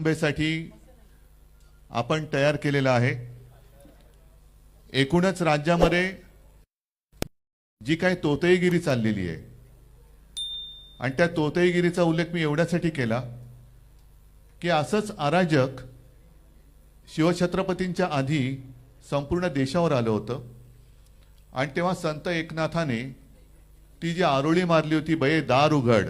कुटुंबेसाठी आपण तयार केलेलं आहे. एकूणच राज्यामध्ये जी काही तोतईगिरी चाललेली आहे आणि त्या तोतईगिरीचा उल्लेख मी एवढ्यासाठी केला की असंच अराजक शिवछत्रपतींच्या आधी संपूर्ण देशावर आलं होतं. आणि तेव्हा संत एकनाथाने ती जी आरोळी मारली होती बये दार उघड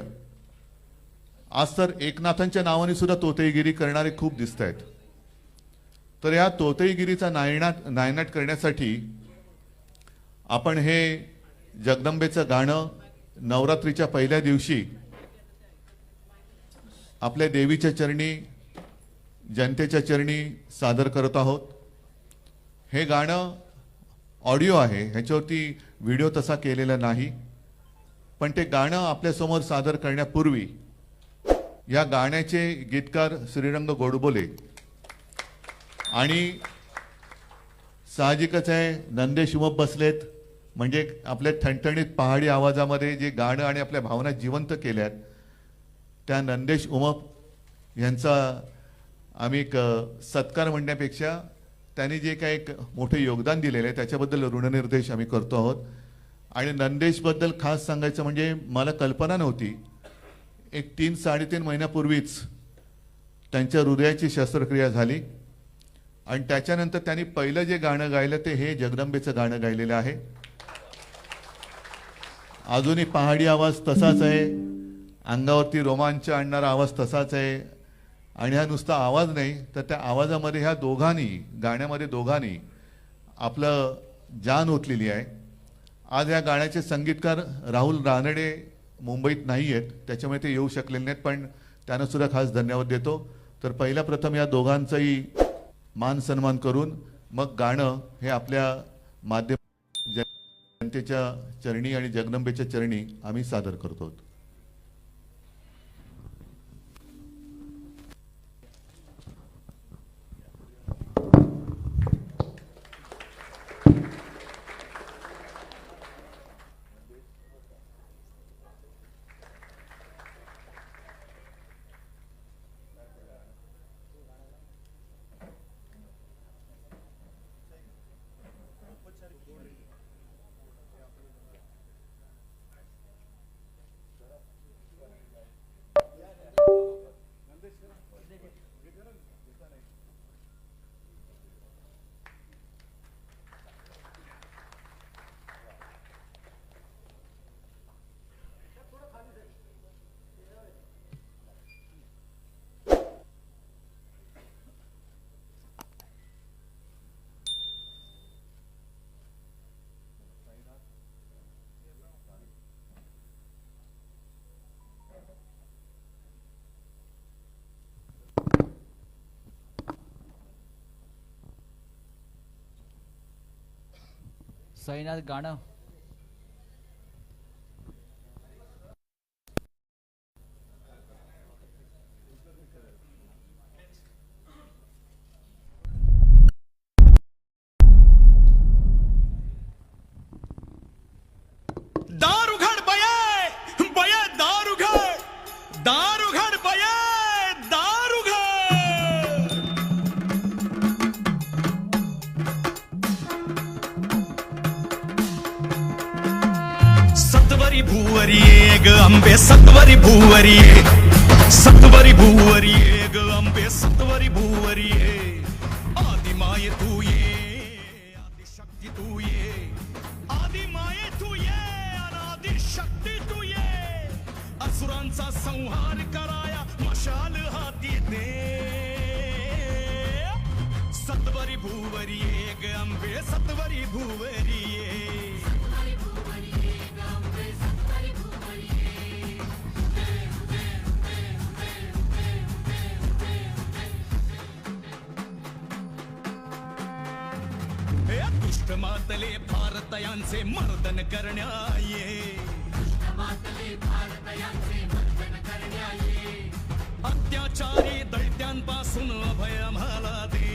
आज तर एकनाथांच्या नावाने सुद्धा तोतेगिरी करणारे खूप दिसत आहेत. तर या तोतेगिरीचा नायनाट नायनाट करण्यासाठी आपण हे जगदंबेचं गाणं नवरात्रीच्या पहिल्या दिवशी आपल्या देवीच्या चरणी जनतेच्या चरणी सादर करत आहोत. हे गाणं ऑडिओ आहे ह्याच्यावरती व्हिडिओ तसा केलेला नाही. पण ते गाणं आपल्यासमोर सादर करण्यापूर्वी या गाण्याचे गीतकार श्रीरंग गोडबोले आणि साहजिकच आहे नंदेश उमप बसलेत. म्हणजे आपल्या ठणठणीत पहाडी आवाजामध्ये जे गाणं आणि आपल्या भावना जिवंत केल्यात त्या नंदेश उमप यांचा आम्ही एक सत्कार म्हणण्यापेक्षा त्यांनी जे काही एक मोठे योगदान दिलेलं आहे त्याच्याबद्दल ऋणनिर्देश आम्ही करतो आहोत. आणि नंदेशबद्दल खास सांगायचं म्हणजे मला कल्पना नव्हती एक तीन साडेतीन महिन्यापूर्वीच त्यांच्या हृदयाची शस्त्रक्रिया झाली. आणि त्याच्यानंतर त्यांनी पहिलं जे गाणं गायलं ते हे जगदंबेचं गाणं गायलेलं आहे. अजूनही पहाडी आवाज तसाच आहे. अंगावरती रोमांच आणणारा आवाज तसाच आहे. आणि हा नुसता आवाज नाही तर त्या आवाजामध्ये ह्या दोघांनी गाण्यामध्ये दोघांनी आपलं जान ओतलेली आहे. आज या गाण्याचे संगीतकार राहुल रानडे मुंबईत नाही आहेत त्याच्यामुळे ते येऊ शकलेले नाहीत पण त्यांना सुद्धा खास धन्यवाद देतो. तर पहिल्या प्रथम या दोघांचाही मान सन्मान करून मग गाणं हे आपल्या माध्यम जनतेच्या चरणी आणि जगदंबेच्या चरणी आम्ही सादर करतो. साईनाथ गाणं दारुघड सत्वरी भूवरी ये ग अंबे सत्वरी भूवरी. सत्वरी भूवरी ये ग अंबे सत्वरी भूवरी आदि माय तू ये आदि शक्ती तू ये. आदि माये तू ये अनादि तू ये. असुरांचा संहार कराया मशाल हाती दे. सत्वरी भूवरी ये ग अंबे सत्वरी भूवरी दुष्ट भारतयांचे मर्दन करण्याये. अत्याचारी दैत्यांपासून अभय आम्हाला दे.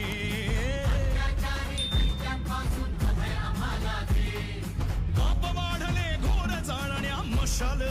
अपवाढले घोर जाळण्या मशाल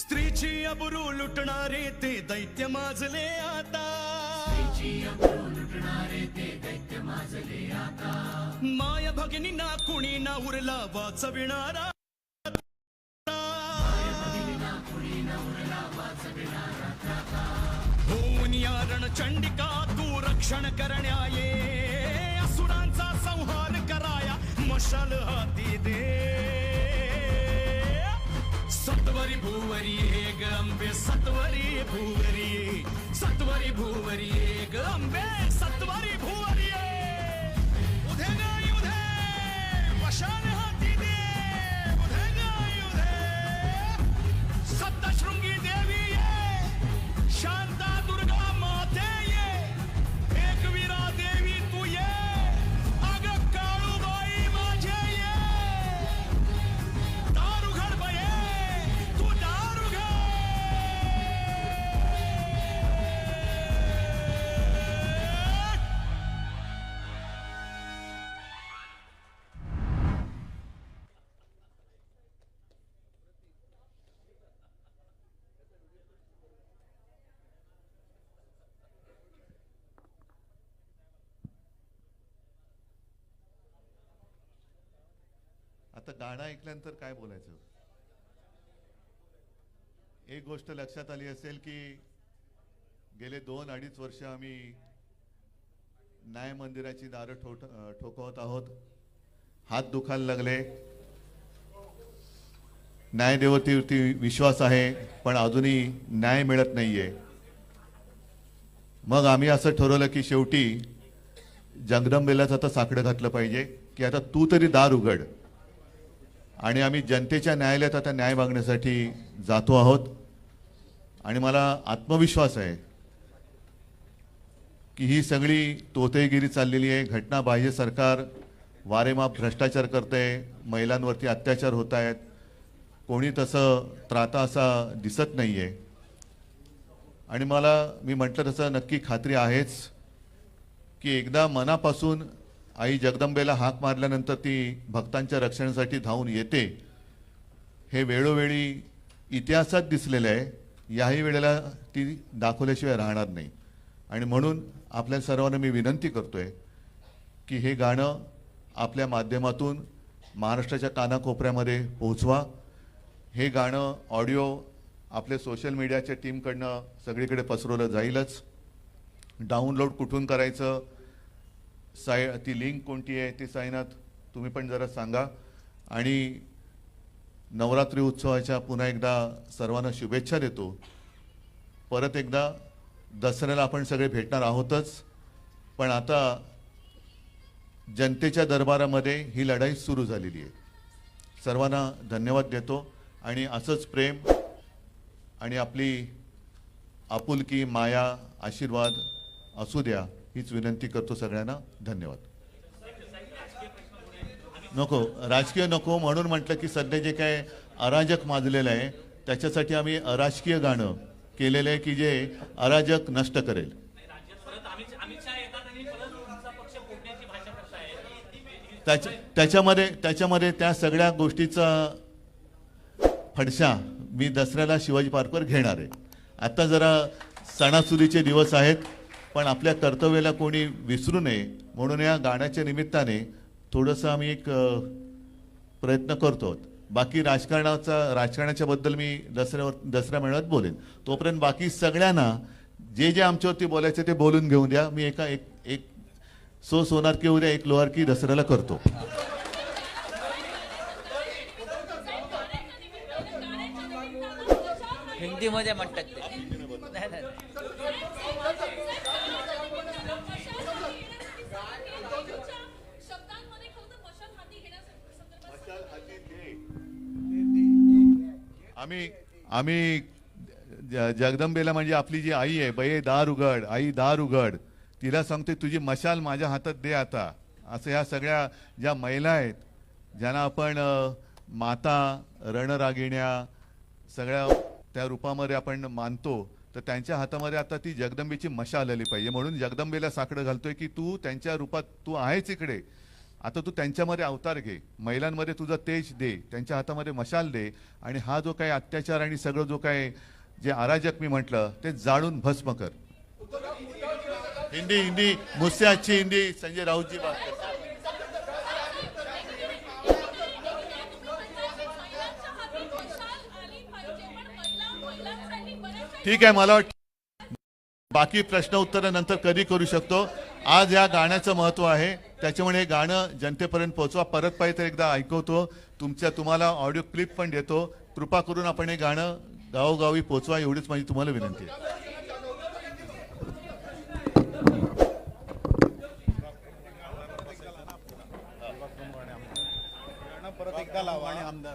स्त्रीची अबरू लुटणारे ते दैत्य माजले आता. माय भगिनीना कुणी ना उरला वाचविणारा. होऊन या रणचंडिका तू रक्षण करण्या ये असुरांचा संहार कराया मशाल हाती दे. सत्वरी भूवरी हे गंबे सत्वरी भूवरी. सत्वरी भूवरी हे गंबे सत्वरी भूवरी. आता गाणं ऐकल्यानंतर काय बोलायचं? एक गोष्ट लक्षात आली असेल की गेले दोन अडीच वर्ष आम्ही न्याय मंदिराची दारं ठो ठोकवत आहोत. हात दुखायला लागले. न्यायदेवतेवरती विश्वास आहे पण अजूनही न्याय मिळत नाहीये. मग आम्ही असं ठरवलं की शेवटी जगदंबेलाच आता साकडं घातलं पाहिजे की आता तू तरी दार उघड. आणि आम्ही जनतेच्या न्यायालयात आता न्याय मागण्यासाठी जातो आहोत. आणि मला आत्मविश्वास आहे की ही सगळी तोतेगिरी चाललेली आहे. घटना बाह्य सरकार वारेमाप भ्रष्टाचार करते महिलांवरती अत्याचार होत आहेत. कोणी तसं त्राता असा दिसत नाही आहे आणि मला मी म्हटलं तसं नक्की खात्री आहेच की एकदा मनापासून आई जगदंबेला हाक मारल्यानंतर ती भक्तांच्या रक्षणासाठी धावून येते. हे वेळोवेळी इतिहासात दिसलेलं आहे. याही वेळेला ती दाखवल्याशिवाय राहणार नाही. आणि म्हणून आपल्या सर्वांना मी विनंती करतो आहे की हे गाणं आपल्या माध्यमातून महाराष्ट्राच्या कानाकोपऱ्यामध्ये पोहोचवा. हे गाणं ऑडिओ आपले सोशल मीडियाच्या टीमकडनं सगळीकडे पसरवलं जाईलच. डाउनलोड कुठून करायचं? साय ती लिंक कोणती आहे ती साईनाथ तुम्ही पण जरा सांगा. आणि नवरात्री उत्सवाच्या पुन्हा एकदा सर्वांना शुभेच्छा देतो. परत एकदा दसऱ्याला आपण सगळे भेटणार आहोतच. पण आता जनतेच्या दरबारामध्ये ही लढाई सुरू झालेली आहे. सर्वांना धन्यवाद देतो. आणि असंच प्रेम आणि आपली आपुलकी माया आशीर्वाद असू द्या. हीच विनंती करतो सगळ्यांना. धन्यवाद. नको राजकीय नको म्हणून म्हटलं की सध्या जे काय अराजक माजलेलं आहे त्याच्यासाठी आम्ही अराजकीय गाणं केलेलं आहे की जे अराजक नष्ट करेल. त्याच्या त्याच्यामध्ये त्याच्यामध्ये त्या सगळ्या गोष्टीचा फडशा मी दसऱ्याला शिवाजी पार्कवर घेणार आहे. आता जरा सणासुदीचे दिवस आहेत. पण आपल्या कर्तव्याला कोणी विसरू नये म्हणून या गाण्याच्या निमित्ताने थोडंसं आम्ही एक प्रयत्न करतो. बाकी राजकारणाचा राजकारणाच्या बद्दल मी दसऱ्यावर दसऱ्या मेळाव्यात बोलेन. तोपर्यंत बाकी सगळ्यांना जे जे आमच्यावरती बोलायचे ते बोलून घेऊन द्या. मी एका एक एक सो सोनार की उद्या एक लोहार की दसऱ्याला करतो. हिंदीमध्ये म्हणतात आम्ही आम्ही ज- जगदंबेला म्हणजे आपली जी आई आहे बये दार उघड आई दार उघड तिला सांगते तुझी मशाल माझ्या हातात दे आता. असं ह्या सगळ्या ज्या महिला आहेत ज्यांना आपण माता रणरागिण्या सगळ्या त्या रूपामध्ये आपण मानतो तर त्यांच्या हातामध्ये आता ती जगदंबेची मशाल आली पाहिजे. म्हणून जगदंबेला साकडं घालतोय की तू त्यांच्या रूपात तू आहेच इकडे. आता तू त्यांच्यामध्ये अवतार घे. महिलांमध्ये तुझा तेज दे. त्यांच्या हातामध्ये मशाल दे. आणि हा जो काही अत्याचार आणि सगळं जो काही जे अराजक मी म्हटलं ते जाळून भस्म कर. हिंदी हिंदी मुझसे अच्छी हिंदी संजय राऊत जी बात करते. ठीक आहे मला वाटतं बाकी प्रश्न उत्तर नंतर कधी करू शकतो. आज या गाण्याचं महत्त्व आहे. त्याच्यामुळे हे गाणं जनतेपर्यंत पोहोचवा. परत पाहिजे तर एकदा ऐकवतो. तुमच्या तुम्हाला ऑडिओ क्लिप पण देतो. कृपा करून आपण हे गाणं गावोगावी पोहोचवा एवढीच माझी तुम्हाला विनंती आहे. परत एकदा लावा. आणि आमदार